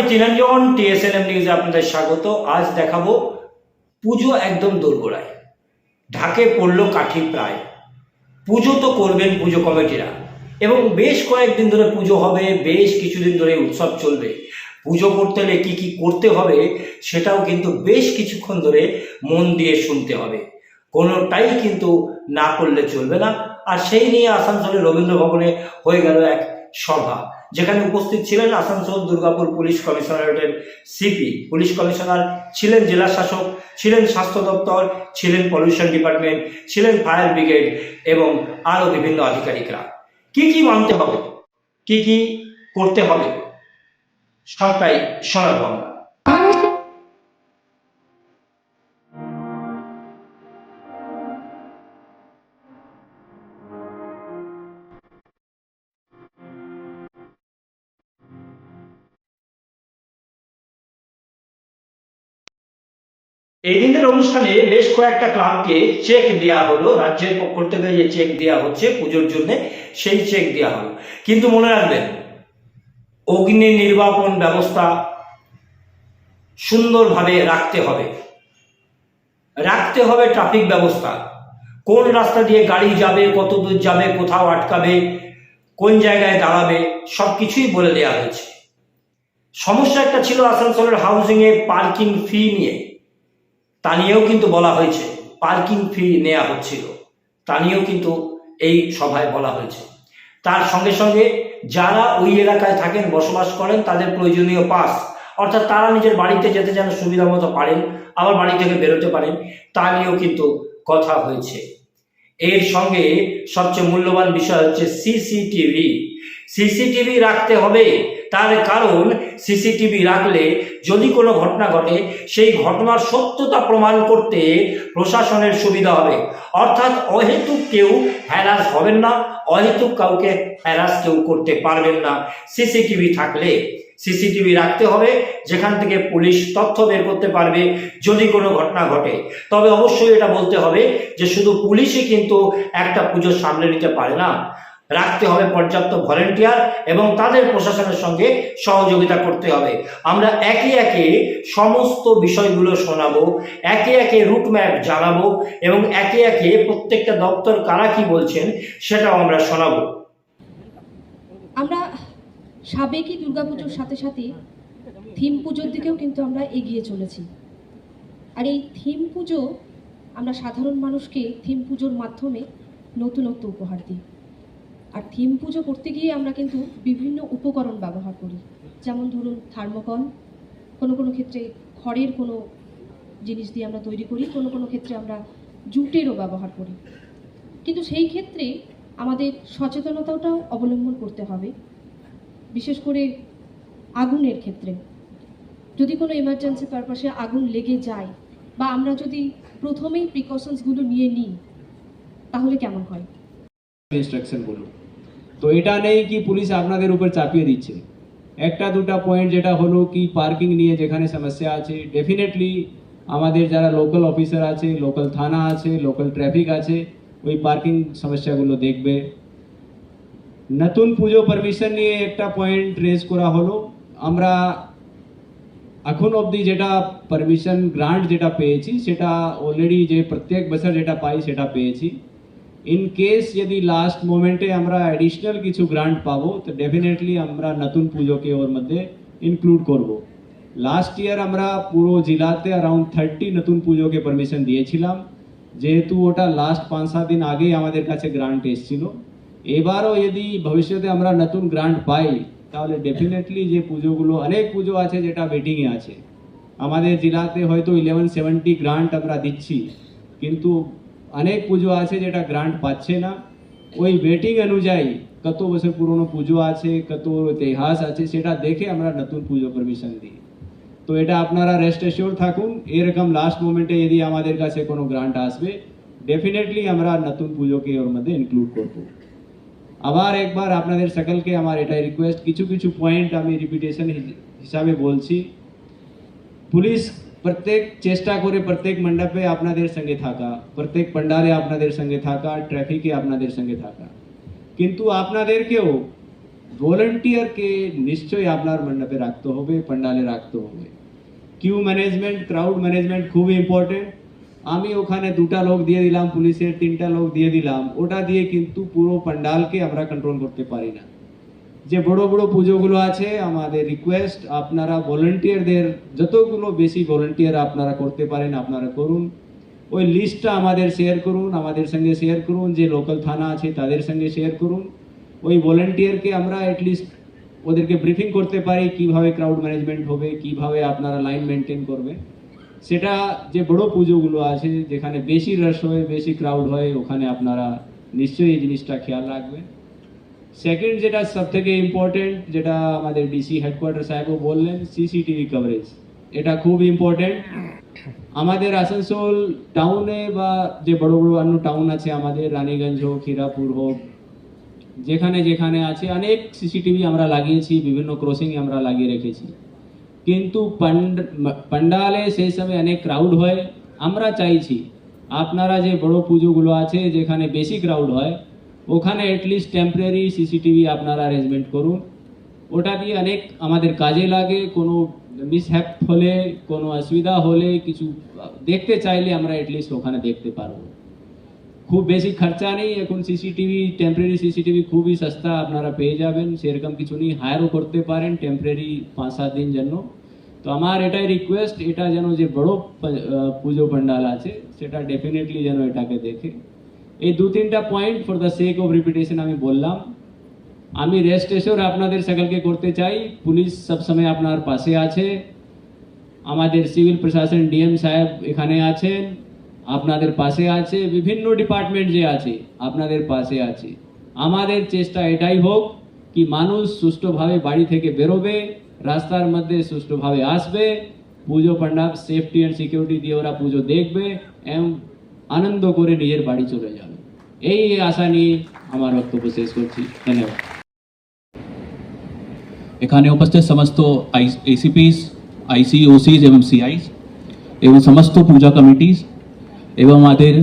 আমি তিনজন টিএসএনএম নিউজে আপনাদের স্বাগত। আজ দেখাবো পুজো একদম দোরগোড়ায়। ঢাকে পড়ল কাঠি প্রায়। পুজো তো করবেন পুজো কমিটিরা। এবং বেশ কয়েকদিন ধরে পুজো হবে, বেশ কিছুদিন ধরে উৎসব চলবে। পুজো করতে হলে কী কী করতে হবে সেটাও কিন্তু বেশ কিছুক্ষণ ধরে মন দিয়ে শুনতে হবে। কোনোটাই কিন্তু না করলে চলবে না। আর সেই নিয়ে আসানসোলের রবীন্দ্র ভবনে হয়ে গেল এক সভা। যেখানে উপস্থিত ছিলেন আসানসোল দুর্গাপুর পুলিশ কমিশনারেটের সিপি। পুলিশ কমিশনার ছিলেন জেলা শাসক, ছিলেন স্বাস্থ্য দপ্তর, ছিলেন পলিউশন ডিপার্টমেন্ট, ছিলেন ফায়ার ব্রিগেড এবং আরও বিভিন্ন আধিকারিকরা। কি কি মানতে হবে? কি কি করতে হবে? সবটাই শোনাবো আমরা এই দিনের অনুষ্ঠানে বেশ কয়েকটা ক্লাবকে চেক দেওয়া হলো। রাজ্যের পক্ষ থেকে যে চেক দেওয়া হচ্ছে পুজোর জন্য, সেই চেক দেওয়া হলো। কিন্তু মনে রাখবেন, অগ্নি নির্বাপন ব্যবস্থা সুন্দরভাবে রাখতে হবে। রাখতে হবে ট্রাফিক ব্যবস্থা। কোন রাস্তা দিয়ে গাড়ি যাবে, কত দূর যাবে, কোথাও আটকাবে, কোন জায়গায় দাঁড়াবে সব কিছুই বলে দেওয়া হয়েছে। সমস্যা একটা ছিল আসানসোলের হাউজিংয়ে পার্কিং ফি নিয়ে। তা নিয়েও কিন্তু বলা হয়েছে, পার্কিং ফি নেওয়া হচ্ছিল। তা নিয়েও কিন্তু এই সভায় বলা হয়েছে। তার সঙ্গে সঙ্গে যারা ওই এলাকায় থাকেন, বসবাস করেন, তাদের প্রয়োজনীয় পাস, অর্থাৎ তারা নিজের বাড়িতে যেতে যেন সুবিধা মতো পারেন, আবার বাড়ি থেকে বেরোতে পারেন, তা নিয়েও কিন্তু কথা হয়েছে। এর সঙ্গে সবচেয়ে মূল্যবান বিষয় হচ্ছে সিসিটিভি। সিসিটিভি রাখতে হবে তার কারণ সিসিটিভি রাখলে যদি কোনো ঘটনা ঘটে, সেই ঘটনার সত্যতা প্রমাণ করতে প্রশাসনের সুবিধা হবে। অর্থাৎ অহেতুক কেউ হ্যারাস হবেন না, অহেতুক কাউকে হ্যারাস কেউ করতে পারবেন না। সিসিটিভি থাকলে সিসিটিভি রাখতে হবে, যেখান থেকে পুলিশ তথ্য বের করতে পারবে যদি কোনো ঘটনা ঘটে। তবে অবশ্যই এটা বলতে হবে যে শুধু পুলিশই কিন্তু একটা পুজো সামলে নিতে পারে না। রাখতে হবে পর্যাপ্ত ভলেন্টিয়ার এবং তাদের প্রশাসনের সঙ্গে সহযোগিতা করতে হবে। আমরা একে একে সমস্ত বিষয়গুলো শোনাবো, একে একে রুট ম্যাপ জানাব এবং একে একে প্রত্যেকটা দপ্তর কারা কি বলছেন সেটাও আমরা শোনাবো। আমরা সাবেকি দুর্গাপুজোর সাথে সাথে থিম পুজোর দিকেও কিন্তু আমরা এগিয়ে চলেছি। আর এই থিম পুজো আমরা সাধারণ মানুষকে থিম পুজোর মাধ্যমে নতুনত্ব উপহার দিই। আর থিম পুজো করতে গিয়ে আমরা কিন্তু বিভিন্ন উপকরণ ব্যবহার করি। যেমন ধরুন, থার্মোকল, কোনো কোনো ক্ষেত্রে খড়ের কোনো জিনিস দিয়ে আমরা তৈরি করি, কোনো কোনো ক্ষেত্রে আমরা জুটেরও ব্যবহার করি। কিন্তু সেই ক্ষেত্রে আমাদের সচেতনতাটাও অবলম্বন করতে হবে, বিশেষ করে আগুনের ক্ষেত্রে। যদি কোনো এমার্জেন্সি পারপাসে আগুন লেগে যায় বা আমরা যদি প্রথমেই প্রিকশনসগুলো নিয়ে নিই, তাহলে কেমন হয়? ইনস্ট্রাকশন বলুন। তো এটা নেই কি পুলিশ আপনাদের উপর চাপিয়ে দিচ্ছে? একটা দুটা পয়েন্ট যেটা হলো কি পার্কিং নিয়ে যেখানে সমস্যা আছে ডেফিনেটলি আমাদের যারা লোকাল অফিসার আছে লোকাল থানা আছে লোকাল ট্রাফিক আছে, ওই পার্কিং সমস্যাগুলো দেখবে। নতুন পুজো পারমিশন নিয়ে একটা পয়েন্ট রেজ করা হলো। আমরা এখন অবধি যেটা পারমিশন গ্রান্ট যেটা পেয়েছি, সেটা অলরেডি যে প্রত্যেক বছর যেটা পাই সেটা পেয়েছি। ইন কেস যদি লাস্ট মোমেন্টে আমরা অ্যাডিশনাল কিছু গ্রান্ট পাবো তো ডেফিনেটলি আমরা নতুন পুজোকে ওর মধ্যে ইনক্লুড করব লাস্ট ইয়ার আমরা পুরো জেলাতে অ্যারাউন্ড থার্টি নতুন পুজোকে পারমিশন দিয়েছিলাম যেহেতু ওটা লাস্ট পাঁচ সাত দিন আগেই আমাদের কাছে গ্রান্ট এসেছিল এবারও যদি ভবিষ্যতে আমরা নতুন গ্রান্ট পাই তাহলে ডেফিনেটলি যে পুজোগুলো অনেক পুজো আছে যেটা ওয়েটিংয়ে আছে আমাদের জেলাতে হয়তো ইলেভেন সেভেন্টি গ্রান্ট আমরা দিচ্ছি কিন্তু অনেক পুজো আছে যেটা গ্রান্ট পাচ্ছে না ওই ওয়েটিং অনুযায়ী কত বছর পুরনো পুজো আছে কত ইতিহাস আছে সেটা দেখে আমরা নতুন পুজো পারমিশন দিই তো এটা আপনারা রেস্ট এশিওর থাকুন এরকম লাস্ট মোমেন্টে যদি আমাদের কাছে কোনো গ্রান্ট আসবে ডেফিনেটলি আমরা নতুন পুজোকে ওর মধ্যে ইনক্লুড করব আবার একবার আপনাদের সকলকে আমার এটাই রিকোয়েস্ট কিছু কিছু পয়েন্ট আমি রিপিটেশন হিসাবে বলছি পুলিশ প্রত্যেক চেষ্টা করে প্রত্যেক মণ্ডপে আপনাদের সঙ্গে থাকা প্রত্যেক পণ্ডালে আপনাদের সঙ্গে থাকা ট্রাফিকে আপনাদের সঙ্গে থাকা কিন্তু আপনাদেরকেও ভলেন্টিয়ারকে নিশ্চয়ই আপনার মণ্ডপে রাখতে হবে পান্ডালে রাখতে হবে কিউ ম্যানেজমেন্ট ক্রাউড ম্যানেজমেন্ট খুব ইম্পর্টেন্ট আমি ওখানে দুটা লোক দিয়ে দিলাম পুলিশের তিনটা লোক দিয়ে দিলাম ওটা দিয়ে কিন্তু পুরো পান্ডালকে আমরা কন্ট্রোল করতে পারি না যে বড় বড় পুজোগুলো আছে, আমাদের রিকোয়েস্ট আপনারা ভলেন্টিয়ারদের যতগুলো বেশি ভলেন্টিয়ার আপনারা করতে পারেন, আপনারা করুন। ওই লিস্টটা আমাদের শেয়ার করুন, আমাদের সঙ্গে শেয়ার করুন, যে লোকাল থানা আছে তাদের সঙ্গে শেয়ার করুন। ওই ভলেন্টিয়ারকে আমরা অ্যাটলিস্ট ওদেরকে ব্রিফিং করতে পারি, কীভাবে ক্রাউড ম্যানেজমেন্ট হবে, কীভাবে আপনারা লাইন মেনটেন করবে সেটা যে বড় পুজোগুলো আছে, যেখানে বেশি রাশ হয়, বেশি ক্রাউড হয়, ওখানে আপনারা নিশ্চয়ই এই জিনিসটা খেয়াল রাখবেন। সেকেন্ড যেটা সব থেকে ইম্পর্টেন্ট যেটা আমাদের ডিসি হেডকোয়ার্টার সাহেবও বললেন সিসিটিভি কভারেজ এটা খুব ইম্পর্টেন্ট আমাদের আসানসোল টাউনে বা যে বড় বড় অন্য টাউন আছে, আমাদের রানীগঞ্জ হোক ক্ষীরাপুর হোক, যেখানে যেখানে আছে, অনেক সিসিটিভি আমরা লাগিয়েছি, বিভিন্ন ক্রসিং আমরা লাগিয়ে রেখেছি। কিন্তু পান্ড- পান্ডালে সেই সময় অনেক ক্রাউড হয়। আমরা চাইছি, আপনারা যে বড় পুজোগুলো আছে, যেখানে বেশি ক্রাউড হয় ওখানে অ্যাটলিস্ট টেম্পোরারি সিসিটিভি আপনারা অ্যারেঞ্জমেন্ট করুন। ওটা দিয়ে অনেক আমাদের কাজে লাগে, কোনো মিসহ্যাপ হলে, কোনো অসুবিধা হলে কিছু, দেখতে চাইলে আমরা অ্যাটলিস্ট ওখানে দেখতে পারব। খুব বেশি খরচা নেই, এখন সিসিটিভি টেম্পোরারি সিসিটিভি খুবই সস্তা আপনারা পেয়ে যাবেন। সেরকম কিছু নেই হায়ারও করতে পারেন টেম্পোরারি পাঁচ সাত দিন জন্য। তো আমার এটাই রিকোয়েস্ট এটা যেন যে বড় পুজো পান্ডাল আছে, সেটা ডেফিনেটলি যেন এটাকে দেখে। এই দু তিনটা point for the sake of repetition আমি বললাম। আমি রেস্ট এসোর আপনাদের সকলকে করতে চাই। পুলিশ সবসময় আপনার পাশে আছে। আমাদের সিভিল প্রশাসন ডিএম সাহেব এখানে আছেন। আপনাদের পাশে আছে। বিভিন্ন ডিপার্টমেন্ট যে আছে, আপনাদের পাশে আছে। আমাদের চেষ্টা এটাই হোক কি মানুষ সুষ্ঠুভাবে বাড়ি থেকে বেরোবে, রাস্তার মধ্যে সুষ্ঠুভাবে আসবে, পুজো পান্ডাব সেফটি অ্যান্ড সিকিউরিটি দিয়ে ওরা পুজো দেখবে, এবং আনন্দ করে নিজের বাড়ি চলে যাবে। এই আশা নিয়ে আমার বক্তব্য শেষ করছি ধন্যবাদ এখানে উপস্থিত সমস্ত এসিপিস আইসিওসিস এবং সিআইস এবং সমস্ত পূজা কমিটিস এবং আমাদের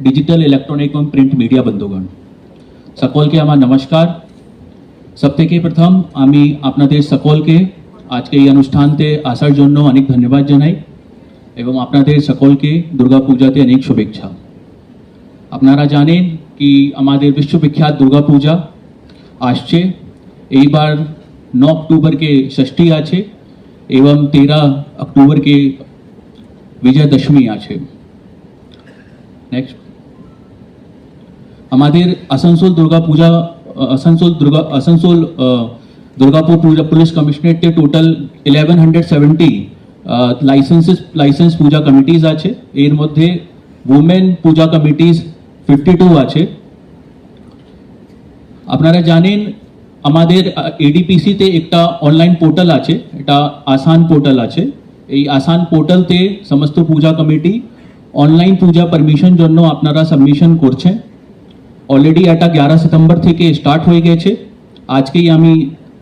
ডিজিটাল ইলেকট্রনিক এবং প্রিন্ট মিডিয়া বন্ধুগণ সকলকে আমার নমস্কার সব থেকে প্রথম আমি আপনাদের সকলকে আজকে এই অনুষ্ঠানতে আসার জন্য অনেক ধন্যবাদ জানাই এবং আপনাদের সকলকে দুর্গা পূজাতে অনেক শুভেচ্ছা আপনারা জানেন कि विश्वविख्यात दुर्गा पूजा आसार नौ अक्टूबर के ष्ठी आवं तेरह अक्टूबर के विजयदशमी आक्स्ट आसनसोल दुर्गा पूजा, आसनसोल दुर्गा, आसनसोल दुर्गापुर पूजा, पुलिस कमिश्नरेट के total eleven hundred seventy licences licence puja committees are Madhya women puja committees fifty two আছে। আপনারা জানেন, আমাদের এডিপিসিতে একটা অনলাইন পোর্টাল আছে এটা আসান পোর্টাল আছে। এই আসান পোর্টালতে সমস্ত puja committee online puja permission জন্য আপনারা সাবমিশন করছেন। অলরেডি এটা এগারো সেপ্টেম্বর থেকে স্টার্ট হয়ে গেছে। আজকেই আমি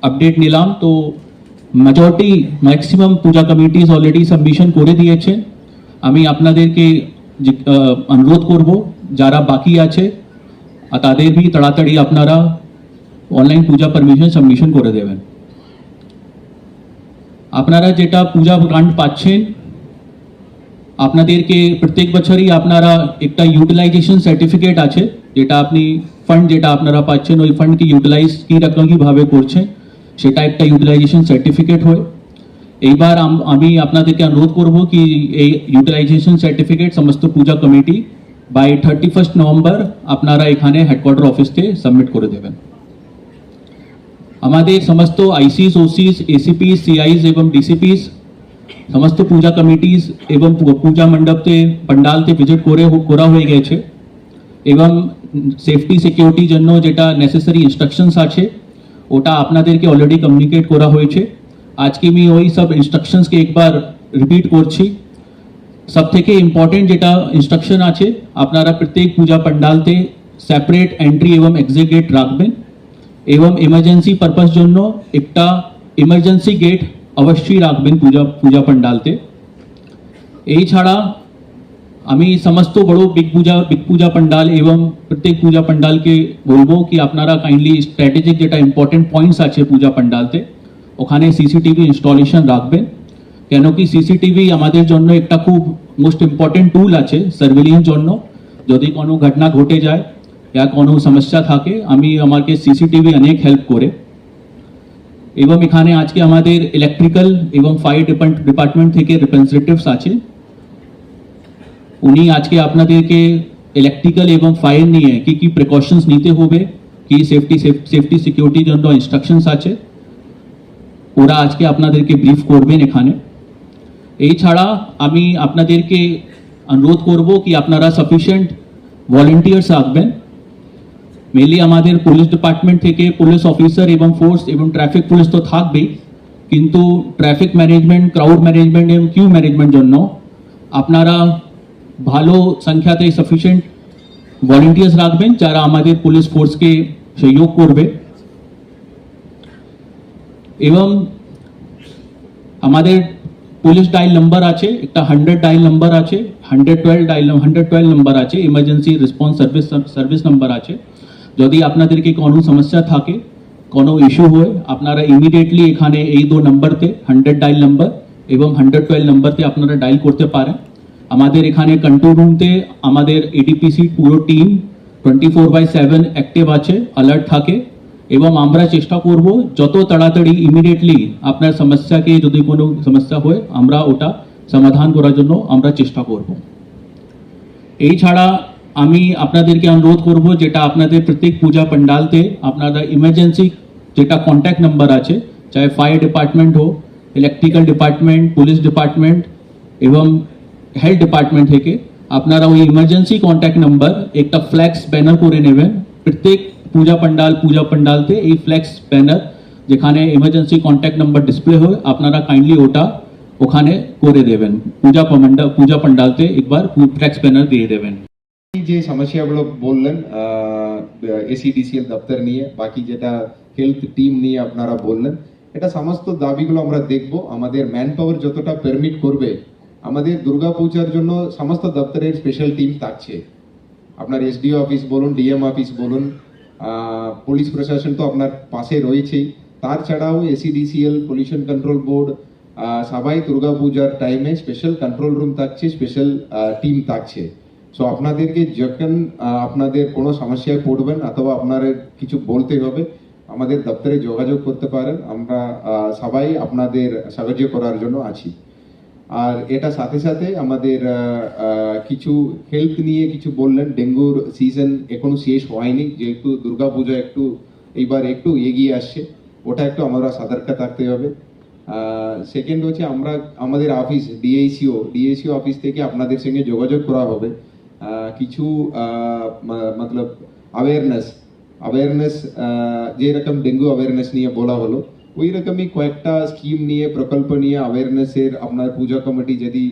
আপডেট নিলাম, তো majority maximum puja committees already submission করে দিয়েছে আমি আপনাদেরকে অনুরোধ করব যারা বাকি আছে, আর তাদের বি তাড়াতাড়ি আপনারা অনলাইন পূজা পারমিশন সাবমিশন করে দেবেন। আপনারা যেটা পূজা গ্রান্ট পাচ্ছেন, আপনাদেরকে প্রত্যেক বছরই আপনারা একটা ইউটিলাইজেশন সার্টিফিকেট আছে, যেটা আপনি ফান্ড যেটা আপনারা পাচ্ছেন, ওই ফান্ড কি ইউটিলাইজ কি রকম কীভাবে করছেন, সেটা একটা ইউটিলাইজেশন সার্টিফিকেট হয়। এইবার আমি আপনাদেরকে অনুরোধ করব কি এই ইউটিলাইজেশন সার্টিফিকেট সমস্ত puja committee by thirty first November আপনারা এখানে হেডকোয়ার্টার অফিসতে সাবমিট করে দেবেন। আমাদের সমস্ত আইসিস ওসিস এসিপিস সিআইস এবং ডিসিপিস সমস্ত পূজা কমিটিস এবং পূজা মণ্ডপতে, পণ্ডালতে ভিজিট করে করা হয়ে গেছে এবং সেফটি সিকিউরিটি জন্য যেটা নেসেসারি ইনস্ট্রাকশনস আছে, ওটা আপনাদেরকে অলরেডি কমিউনিকেট করা হয়েছে। আজকে আমি ওই সব ইনস্ট্রাকশনসকে একবার রিপিট করছি। सब थे इम्पर्टेंट जो इन्स्ट्रकशन आपनारा प्रत्येक पूजा पंडाल से सेपारेट एंट्री एवं एक्सिट गेट रखबें एवं इमार्जेंसि पार्पास जो एक इमार्जेंसि गेट अवश्य रखबें पूजा पूजा पंडाल छाड़ा समस्त बड़ो बिग पूजा बिग पूजा पंडाल एवं प्रत्येक पूजा पंडाल के बोलो कि अपनारा कईंडलि स्ट्रैटेजिक जो इम्पर्टेंट पॉइंट आज पूजा पंडाल से ओखने सिसिटी इन्स्टलेशन रखबें কেন কি সিসিটিভি আমাদের জন্য একটা খুব মোস্ট ইম্পর্টেন্ট টুল আছে সার্ভেলিংস জন্য। যদি কোনো ঘটনা ঘটে যায় या কোনো সমস্যা থাকে, আমি আমাকে সিসিটিভি অনেক হেল্প করে। এবং এখানে আজকে আমাদের ইলেকট্রিক্যাল এবং ফায়ার ডিপার্টমেন্ট থেকে রিপ্রেজেন্টেটিভস আছে। উনি আজকে আপনাদেরকে ইলেকট্রিক্যাল এবং ফায়ার নিয়ে কি কি প্রিকশনস নিতে হবে, কি সেফটি সেফটি সিকিউরিটির জন্য ইনস্ট্রাকশনস আছে। ওরা আজকে আপনাদেরকে ব্রিফ করবেন এখানে। এই ছাড়া আমি আপনাদেরকে অনুরোধ করব কি আপনারা সাফিসিয়েন্ট ভলেন্টিয়ার্স রাখবেন। মেনলি আমাদের পুলিশ ডিপার্টমেন্ট থেকে পুলিশ অফিসার এবং ফোর্স এবং ট্রাফিক পুলিশ তো থাকবেই, কিন্তু ট্রাফিক ম্যানেজমেন্ট ক্রাউড ম্যানেজমেন্ট এবং কিউ ম্যানেজমেন্ট জন্য আপনারা ভালো সংখ্যাতে সাফিসিয়েন্ট ভলেন্টিয়ার্স রাখবেন যারা আমাদের পুলিশ ফোর্সকে সহযোগ করবে। এবং আমাদের পুলিশ ডাইল নাম্বার আছে, একটা হান্ড্রেড ডাইল নাম্বার আছে hundred twelve dial hundred twelve number আছে emergency response service service number আছে। যদি আপনাদেরকে কোনো সমস্যা থাকে, কোনো ইস্যু হয়, আপনারা ইমিডিয়েটলি এখানে এই দো নাম্বারতে হান্ড্রেড ডাইল নাম্বার এবং হান্ড্রেড টুয়েলভ নাম্বারতে আপনারা ডাইল করতে পারেন। আমাদের এখানে কন্ট্রোল রুমতে আমাদের এডিপিসি পুরো team twenty four by seven active আছে অ্যালার্ট থাকে। এবং আমরা চেষ্টা করব যত তাড়াতাড়ি ইমিডিয়েটলি আপনার সমস্যাকে যদি কোনো সমস্যা হয়, আমরা ওটা সমাধান করার জন্য আমরা চেষ্টা করব। এই ছাড়া আমি আপনাদেরকে অনুরোধ করব যেটা আপনাদের প্রত্যেক পূজা পান্ডালতে আপনারা ইমার্জেন্সি যেটা কন্ট্যাক্ট নাম্বার আছে, চাহে ফায়ার ডিপার্টমেন্ট হোক ইলেকট্রিক্যাল ডিপার্টমেন্ট পুলিশ ডিপার্টমেন্ট এবং হেলথ ডিপার্টমেন্ট থেকে আপনারা ওই ইমার্জেন্সি কন্ট্যাক্ট নাম্বার একটা ফ্ল্যাক্স ব্যানার করে নেবেন। প্রত্যেক পূজা পান্ডাল পূজা পান্ডালতে এই ফ্ল্যাক্স ব্যানার যেখানে এমার্জেন্সি কন্ট্যাক্ট নাম্বার ডিসপ্লে হয় আপনারা কাইন্ডলি ওটা ওখানে করে দেবেন পূজা পান্ডাল পূজা পান্ডালতে একবার ফ্ল্যাক্স ব্যানার দিয়ে দেবেন যে সমস্যাগুলো বললেন এসিডিসিএল দপ্তর নিয়ে বাকি যেটা হেলথ টিম নিয়ে আপনারা বললেন এটা সমস্ত দাবিগুলো আমরা দেখব আমাদের ম্যান পাওয়ার যতটা পারমিট করবে আমাদের দুর্গাপূজার জন্য সমস্ত দপ্তরের স্পেশাল টিম থাকছে আপনার এসডিও অফিস বলুন ডিএম অফিস বলুন পুলিশ প্রশাসন তো আপনার পাশে রয়েছেই। তার ছাড়াও এসিডিসিএল পলিউশন কন্ট্রোল বোর্ড সবাই দুর্গা পূজার টাইমে স্পেশাল কন্ট্রোল রুম থাকছে স্পেশাল টিম থাকছে। সো আপনাদেরকে যখন আপনাদের কোনো সমস্যায় পড়বেন অথবা আপনার কিছু বলতে হবে, আমাদের দপ্তরে যোগাযোগ করতে পারেন। আমরা সবাই আপনাদের সাহায্য করার জন্য আছি। আর এটা সাথে সাথে আমাদের কিছু হেলথ নিয়ে কিছু বললেন। ডেঙ্গুর সিজন এখনও শেষ হয়নি, যেহেতু দুর্গা পূজা একটু, এইবার একটু এগিয়ে আসছে। ওটা একটু আমরা সতর্ক থাকতে হবে। সেকেন্ড হচ্ছে আমরা, আমাদের অফিস ডিএইসিও ডিএইসিও অফিস থেকে আপনাদের সঙ্গে যোগাযোগ করা হবে। কিছু মতলব অ্যাওয়ারনেস অ্যাওয়ারনেস যেরকম ডেঙ্গু অ্যাওয়ারনেস নিয়ে বলা হলো। ওই রকমই কয়েকটা স্কিম নিয়ে, প্রকল্প নিয়ে অ্যাওয়ারনেসের আপনার পূজা কমিটি যদি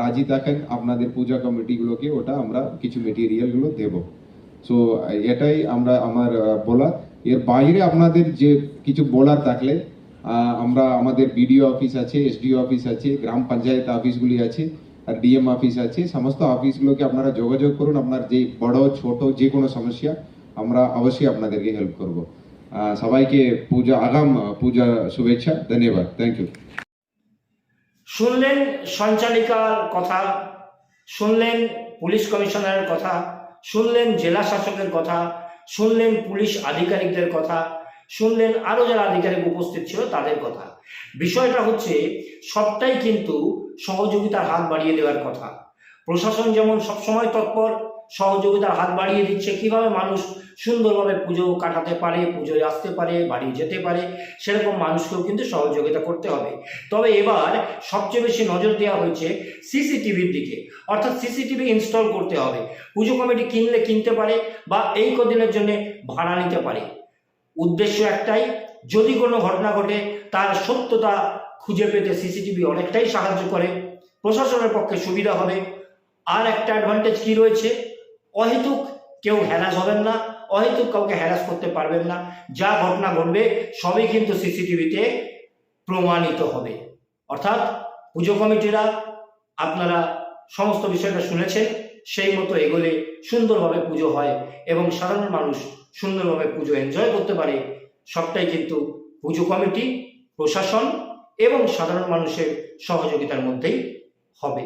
রাজি থাকেন, আপনাদের পূজা কমিটিগুলোকে ওটা আমরা কিছু মেটেরিয়ালগুলো দেব। সো এটাই আমরা, আমার বলা এর বাইরে আপনাদের যে কিছু বলার থাকলে আমরা, আমাদের বিডিও অফিস আছে এসডিও অফিস আছে, গ্রাম পঞ্চায়েত অফিসগুলি আছে, আর ডিএম অফিস আছে, সমস্ত অফিসগুলোকে আপনারা যোগাযোগ করুন। আপনার যে বড়, ছোট যে কোনো সমস্যা, আমরা অবশ্যই আপনাদেরকে হেল্প করব। সবাইকে পূজা আগাম পূজা শুভেচ্ছা, ধন্যবাদ থ্যাংক ইউ শুনলেন সঞ্চালিকার কথা, শুনলেন পুলিশ কমিশনারের কথা, শুনলেন জেলা শাসকের কথা, শুনলেন পুলিশ আধিকারিকদের কথা, শুনলেন আরও যারা আধিকারিক উপস্থিত ছিল তাদের কথা। বিষয়টা হচ্ছে, সবটাই কিন্তু সহযোগিতার হাত বাড়িয়ে দেওয়ার কথা। প্রশাসন যেমন সবসময় তৎপর সহযোগিতার হাত বাড়িয়ে দিচ্ছে। কীভাবে মানুষ সুন্দরভাবে পুজো কাটাতে পারে, পুজোয় আসতে পারে, বাড়ি যেতে পারে, সেরকম মানুষকেও কিন্তু সহযোগিতা করতে হবে। তবে এবার সবচেয়ে বেশি নজর দেওয়া হয়েছে সিসিটিভির দিকে। অর্থাৎ সিসিটিভি ইনস্টল করতে হবে। পুজো কমিটি কিনলে কিনতে পারে বা এই কদিনের জন্য ভাড়া নিতে পারে। উদ্দেশ্য একটাই, যদি কোনো ঘটনা ঘটে, তার সত্যতা খুঁজে পেতে সিসিটিভি অনেকটাই সাহায্য করে। প্রশাসনের পক্ষে সুবিধা হবে। আর একটা অ্যাডভান্টেজ কি রয়েছে? অহেতুক কেউ হ্যারাস হবেন না, অহেতুক কাউকে হ্যারাস করতে পারবেন না। যা ঘটনা ঘটবে, সবই কিন্তু সিসিটিভিতে প্রমাণিত হবে। অর্থাৎ পুজো কমিটিরা আপনারা সমস্ত বিষয়টা শুনেছেন, সেই মতো এগোলে সুন্দরভাবে পুজো হয় এবং সাধারণ মানুষ সুন্দরভাবে পুজো এনজয় করতে পারে। সবটাই কিন্তু পুজো কমিটি, প্রশাসন এবং সাধারণ মানুষের সহযোগিতার মধ্যেই হবে।